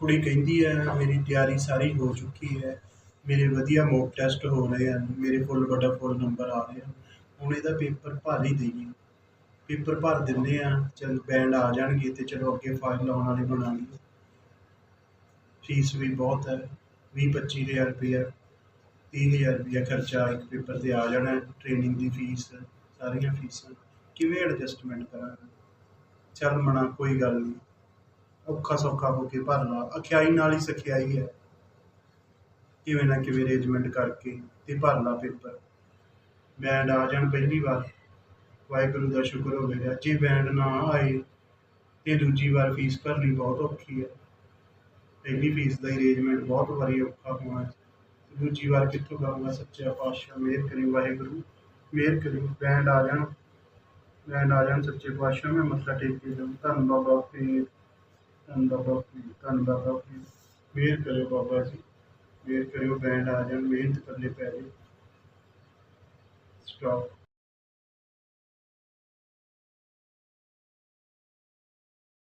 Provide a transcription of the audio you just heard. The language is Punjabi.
ਕੁੜੀ ਕਹਿੰਦੀ ਹੈ, ਮੇਰੀ ਤਿਆਰੀ ਸਾਰੀ ਹੋ ਚੁੱਕੀ ਹੈ। ਮੇਰੇ ਵਧੀਆ ਮੋਕ ਟੈਸਟ ਹੋ ਰਹੇ ਹਨ। ਮੇਰੇ ਫੁੱਲ ਬਟਾ ਫੁੱਲ ਨੰਬਰ ਆ ਰਹੇ ਹਨ। ਹੁਣ ਇਹਦਾ ਪੇਪਰ ਭਰ ਹੀ ਦਈਏ। ਪੇਪਰ ਭਰ ਦਿੰਦੇ ਆ ਚਲ ਬੈਂਡ ਆ ਜਾਣਗੇ ਤੇ ਚਲੋ ਅੱਗੇ ਫਾਈਲ ਲਾਉਣ ਵਾਲੇ ਬਣਾਂਗੇ ਫੀਸ ਵੀ ਬਹੁਤ ਹੈ। ਵੀਹ, ਪੱਚੀ ਹਜ਼ਾਰ ਰੁਪਇਆ, ਤੀਹ ਹਜ਼ਾਰ ਰੁਪਇਆ ਖਰਚਾ ਇੱਕ ਪੇਪਰ ਤੇ ਆ ਜਾਣਾ ਟ੍ਰੇਨਿੰਗ ਦੀ ਫੀਸ, ਸਾਰੀਆਂ ਫੀਸਾਂ। ਕਿਵੇਂ ਐਡਜਸਟਮੈਂਟ ਕਰਾਂਗੇ? ਚੱਲ ਮਣਾ ਕੋਈ ਗੱਲ ਨਹੀਂ। ਔਖਾ ਸੌਖਾ ਹੋ ਕੇ ਭਰ ਲਾ ਅਖਿਆਈ ਨਾਲ ਹੀ ਸਖਿਆਈ ਹੈ। ਕਿਵੇਂ ਨਾ ਕਿਵੇਂ ਅਰੇਂਜਮੈਂਟ ਕਰਕੇ ਤੇ ਭਰ ਲਾ ਪੇਪਰ। ਬੈਂਡ ਆ ਜਾਣ ਪਹਿਲੀ ਵਾਰ। ਵਾਹਿਗੁਰੂ ਦਾ ਸ਼ੁਕਰ ਹੋਵੇਗਾ ਜੇ ਬੈਂਡ ਨਾ ਆਏ ਤੇ ਦੂਜੀ ਵਾਰ ਫੀਸ ਭਰਨੀ ਬਹੁਤ ਔਖੀ ਹੈ। ਪਹਿਲੀ ਫੀਸ ਦਾ ਅਰੇਂਜਮੈਂਟ ਬਹੁਤ ਵਾਰੀ ਔਖਾ ਹੋਣਾ ਦੂਜੀ ਵਾਰ ਕਿੱਥੋਂ ਕਰਾਂਗਾ ਸੱਚਾ ਪਾਤਸ਼ਾਹ? ਮਿਹਰ ਕਰੇ ਵਾਹਿਗੁਰੂ, ਮਿਹਰ ਕਰੇ। ਬੈਂਡ ਆ ਜਾਣ। ਬੈਂਡ ਆ ਜਾਣ ਸੱਚੇ ਪਾਤਸ਼ਾਹ, ਮੈਂ ਮੱਥਾ ਟੇਕ ਕੇ ਜਾਊਂ। ਧੰਨ ਬਾਬਾ ਫਰੀਦ ਧੰਨ ਬਾਬਾ ਫਰੀਦ, ਧੰਨ ਬਾਬਾ ਫਰੀਦ। ਮਿਹਰ ਕਰਿਓ ਬਾਬਾ ਜੀ, ਮਿਹਰ ਕਰਿਓ, ਬੈਂਡ ਆ ਜਾਣ, ਮਿਹਨਤ ਕਰਨੀ ਪੈ ਜੇ। ਸਟਾਪ